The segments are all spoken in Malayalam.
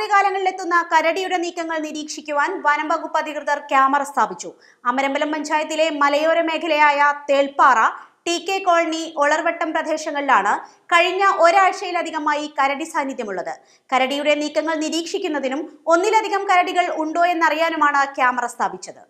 രാത്രികാലങ്ങളിലെത്തുന്ന കരടിയുടെ നീക്കങ്ങൾ നിരീക്ഷിക്കുവാൻ വനം വകുപ്പ് അധികൃതർ ക്യാമറ സ്ഥാപിച്ചു. അമരമ്പലം പഞ്ചായത്തിലെ മലയോര മേഖലയായ Thelppara T K colony Olarvattam പ്രദേശങ്ങളിലാണ് കഴിഞ്ഞ ഒരാഴ്ചയിലധികമായി കരടി സാന്നിധ്യമുള്ളത്. കരടിയുടെ നീക്കങ്ങൾ നിരീക്ഷിക്കുന്നതിനും ഒന്നിലധികം കരടികൾ ഉണ്ടോ എന്നറിയാനുമാണ് ക്യാമറ സ്ഥാപിച്ചത്.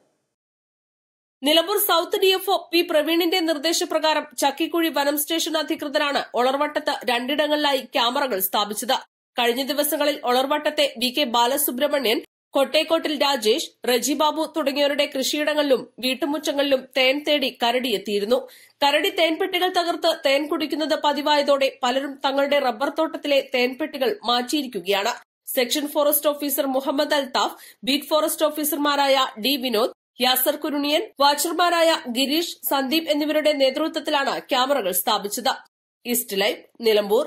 നിലമ്പൂർ സൗത്ത് ഡിഎഫ്ഒ പി പ്രവീണിന്റെ നിർദ്ദേശപ്രകാരം ചക്കിക്കുഴി വനം സ്റ്റേഷൻ അധികൃതരാണ് ഒളർവട്ടത്ത് രണ്ടിടങ്ങളിലായി ക്യാമറകൾ സ്ഥാപിച്ചത്. കഴിഞ്ഞ ദിവസങ്ങളിൽ ഒളർവട്ടത്തെ വി കെ ബാലസുബ്രഹ്മണ്യൻ കൊട്ടേക്കോട്ടിൽ രാജേഷ് റജിബാബു തുടങ്ങിയവരുടെ കൃഷിയിടങ്ങളിലും വീട്ടുമുറ്റങ്ങളിലും തേൻ തേടി കരടിയെത്തിയിരുന്നു. കരടി തേൻപെട്ടികൾ തകർത്ത് തേൻ കുടിക്കുന്നത് പതിവായതോടെ പലരും തങ്ങളുടെ റബ്ബർ തോട്ടത്തിലെ തേൻപെട്ടികൾ മാറ്റിയിരിക്കുകയാണ്. Section forest officer Muhammad Althaf beat forest ഓഫീസർമാരായ ഡി വിനോദ് യാസർ കുരുണിയൻ വാച്ചർമാരായ ഗിരീഷ് സന്ദീപ് എന്നിവരുടെ നേതൃത്വത്തിലാണ് ക്യാമറകൾ സ്ഥാപിച്ചത്. East live Nilambur.